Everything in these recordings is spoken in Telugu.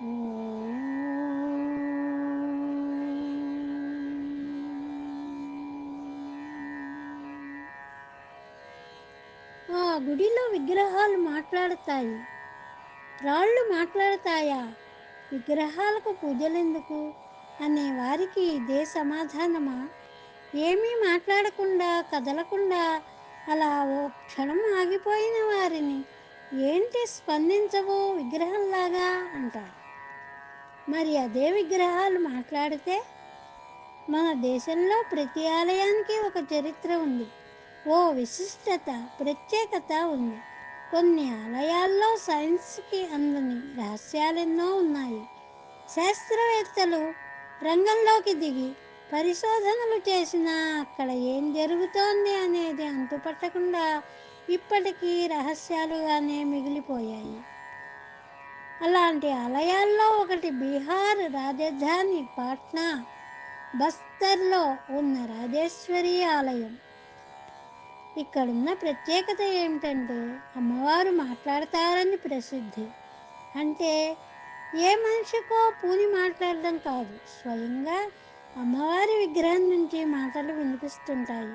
ఆ గుడిలో విగ్రహాలు మాట్లాడతాయి. రాళ్ళు మాట్లాడతాయా? విగ్రహాలకు పూజలెందుకు? అనే వారికి ఇదే సమాధానమా? ఏమీ మాట్లాడకుండా కదలకుండా అలా ఓ క్షణం ఆగిపోయిన వారిని ఏంటి స్పందించవు విగ్రహంలాగా అంటారు మరి అదే విగ్రహాలు మాట్లాడితే మన దేశంలో ప్రతి ఆలయానికి ఒక చరిత్ర ఉంది. ఓ విశిష్టత ప్రత్యేకత ఉంది. కొన్ని ఆలయాల్లో సైన్స్కి అందని రహస్యాలెన్నో ఉన్నాయి. శాస్త్రవేత్తలు రంగంలోకి దిగి పరిశోధనలు చేసినా అక్కడ ఏం జరుగుతోంది అనేది అంతుపట్టకుండా ఇప్పటికీ రహస్యాలుగానే మిగిలిపోయాయి. అలాంటి ఆలయాల్లో ఒకటి బీహార్ రాజధాని పాట్నా బస్తర్లో ఉన్న రాజేశ్వరి ఆలయం. ఇక్కడున్న ప్రత్యేకత ఏమిటంటే అమ్మవారు మాట్లాడతారని ప్రసిద్ధి. అంటే ఏ మనిషికో పూని మాట్లాడడం కాదు స్వయంగా అమ్మవారి విగ్రహం నుంచి మాటలు వినిపిస్తుంటాయి.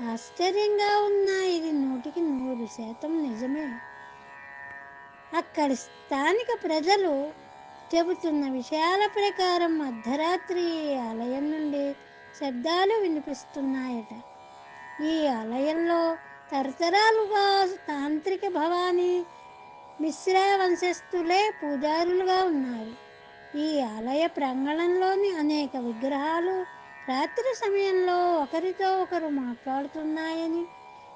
ఆశ్చర్యంగా ఉన్న ఇది నూటికి నూరు శాతం నిజమే. అక్కడి స్థానిక ప్రజలు చెబుతున్న విషయాల ప్రకారం అర్ధరాత్రి ఈ ఆలయం నుండి శబ్దాలు వినిపిస్తున్నాయట. ఈ ఆలయంలో తరతరాలుగా తాంత్రిక భవానీ మిశ్రా వంశస్థులే పూజారులుగా ఉన్నారు. ఈ ఆలయ ప్రాంగణంలోని అనేక విగ్రహాలు రాత్రి సమయంలో ఒకరితో ఒకరు మాట్లాడుతున్నాయని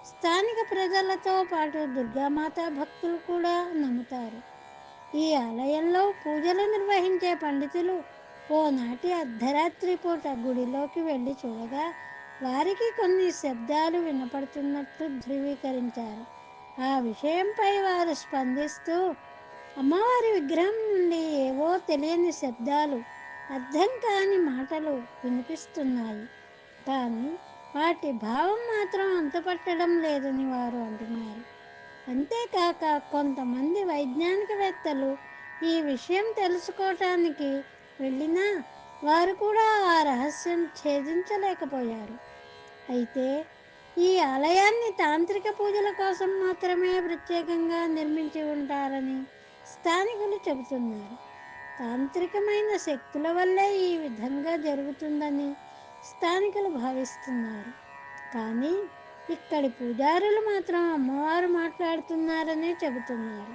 స్థానిక ప్రజలతో పాటు దుర్గామాత భక్తులు కూడా నమ్ముతారు. ఈ ఆలయంలో పూజలు నిర్వహించే పండితులు ఓనాటి అర్ధరాత్రి పూట గుడిలోకి వెళ్ళి చూడగా వారికి కొన్ని శబ్దాలు వినపడుతున్నట్లు ధృవీకరించారు. ఆ విషయంపై వారు స్పందిస్తూ అమ్మవారి విగ్రహం నుండి ఏవో తెలియని శబ్దాలు అర్థం కాని మాటలు వినిపిస్తున్నాయి. కానీ వాటి భావం మాత్రం అంతుపట్టడం లేదని వారు అంటున్నారు. అంతేకాక కొంతమంది వైజ్ఞానికవేత్తలు ఈ విషయం తెలుసుకోవటానికి వెళ్ళినా వారు కూడా ఆ రహస్యం ఛేదించలేకపోయారు. అయితే ఈ ఆలయాన్ని తాంత్రిక పూజల కోసం మాత్రమే ప్రత్యేకంగా నిర్మించి ఉంటారని స్థానికులు చెబుతున్నారు. తాంత్రికమైన శక్తుల వల్లే ఈ విధంగా జరుగుతుందని స్థానికులు భావిస్తున్నారు. కానీ ఇక్కడి పూజారులు మాత్రం అమ్మవారు మాట్లాడుతున్నారనే చెబుతున్నారు.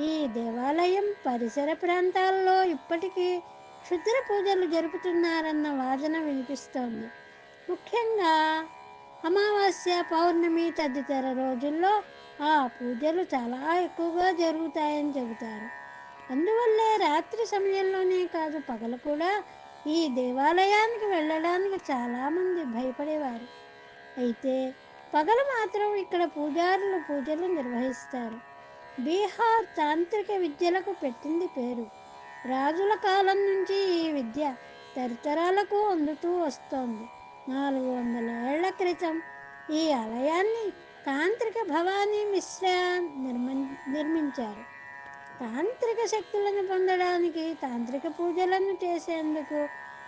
ఈ దేవాలయం పరిసర ప్రాంతాల్లో ఇప్పటికీ క్షుద్ర పూజలు జరుపుతున్నారన్న వాదన వినిపిస్తోంది. ముఖ్యంగా అమావాస్య పౌర్ణమి తదితర రోజుల్లో ఆ పూజలు చాలా ఎక్కువగా జరుగుతాయని చెబుతారు. అందువల్లే రాత్రి సమయంలోనే కాదు పగలు కూడా ఈ దేవాలయానికి వెళ్ళడానికి చాలామంది భయపడేవారు. అయితే పగలు మాత్రం ఇక్కడ పూజారులు పూజలు నిర్వహిస్తారు. బీహార్ తాంత్రిక విద్యలకు పెట్టింది పేరు. రాజుల కాలం నుంచి ఈ విద్య తరతరాలకు అందుతూ వస్తోంది. నాలుగు వందల ఏళ్ళ క్రితం ఈ ఆలయాన్ని తాంత్రిక భవానీ మిశ్రా నిర్మ నిర్మించారు. తాంత్రిక శక్తులను పొందడానికి తాంత్రిక పూజలను చేసేందుకు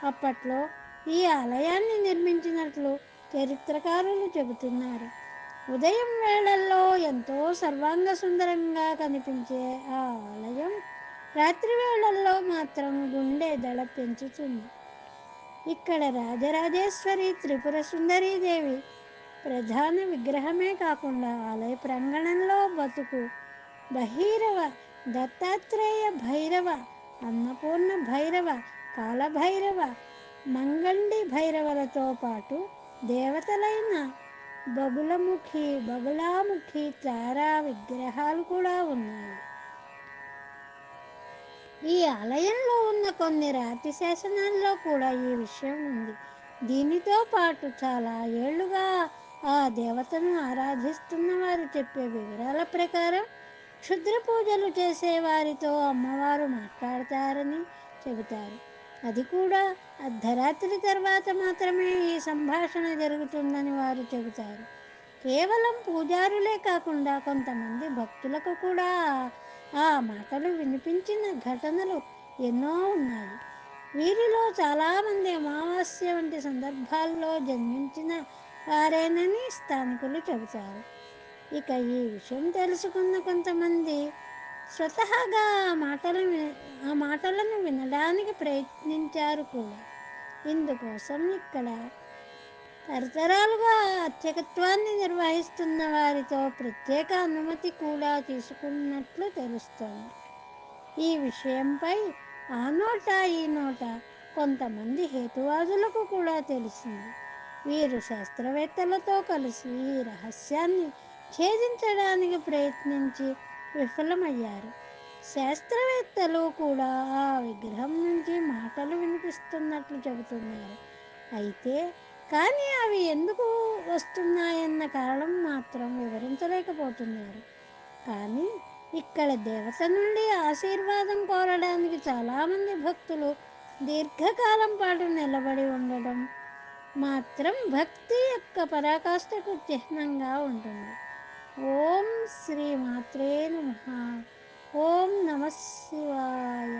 అప్పట్లో ఈ ఆలయాన్ని నిర్మించినట్లు చరిత్రకారులు చెబుతున్నారు. ఉదయం వేళల్లో ఎంతో సర్వాంగ సుందరంగా కనిపించే ఆ ఆలయం రాత్రి వేళల్లో మాత్రం గుండె దడ పెంచుతుంది. ఇక్కడ రాజరాజేశ్వరి త్రిపుర సుందరీదేవి ప్రధాన విగ్రహమే కాకుండా ఆలయ ప్రాంగణంలో బతుకు బహిరవ దత్తాత్రేయ భైరవ అన్నపూర్ణ భైరవ కాలభైరవ మంగండి భైరవలతో పాటు దేవతలైన బగులముఖి బగులాముఖి తారా విగ్రహాలు కూడా ఉన్నాయి. ఈ ఆలయంలో ఉన్న కొన్ని రాతి శాసనాల్లో కూడా ఈ విషయం ఉంది. దీనితో పాటు చాలా ఏళ్ళుగా ఆ దేవతను ఆరాధిస్తున్న వారు చెప్పే వివరాల ప్రకారం క్షుద్ర పూజలు చేసే వారితో అమ్మవారు మాట్లాడతారని చెబుతారు. అది కూడా అర్ధరాత్రి తర్వాత మాత్రమే ఈ సంభాషణ జరుగుతుందని వారు చెబుతారు. కేవలం పూజారులే కాకుండా కొంతమంది భక్తులకు కూడా ఆ మాటలు వినిపించిన ఘటనలు ఎన్నో ఉన్నాయి. వీరిలో చాలామంది అమావాస్య వంటి సందర్భాల్లో జన్మించిన వారేనని స్థానికులు చెబుతారు. ఇక ఈ విషయం తెలుసుకున్న కొంతమంది స్వతహాగా ఆ మాటలు ఆ మాటలను వినడానికి ప్రయత్నించారు కూడా. ఇందుకోసం ఇక్కడ తరతరాలుగా అర్చకత్వాన్ని నిర్వహిస్తున్న వారితో ప్రత్యేక అనుమతి కూడా తీసుకున్నట్లు తెలుస్తోంది. ఈ విషయంపై ఆ నోట ఈ నోట కొంతమంది హేతువాదులకు కూడా తెలిసింది. వీరు శాస్త్రవేత్తలతో కలిసి ఈ రహస్యాన్ని ఛేదించడానికి ప్రయత్నించి విఫలమయ్యారు. శాస్త్రవేత్తలు కూడా ఆ విగ్రహం నుంచి మాటలు వినిపిస్తున్నట్లు చెబుతున్నారు. అయితే కానీ అవి ఎందుకు వస్తున్నాయన్న కారణం మాత్రం వివరించలేకపోతున్నారు. కానీ ఇక్కడ దేవత నుండి ఆశీర్వాదం కోరడానికి చాలామంది భక్తులు దీర్ఘకాలం పాటు నిలబడి ఉండడం మాత్రం భక్తి యొక్క పరాకాష్ఠకు చిహ్నంగా ఉంటుంది. ఓం శ్రీ మాత్రే నమ. ఓం నమ శివాయ.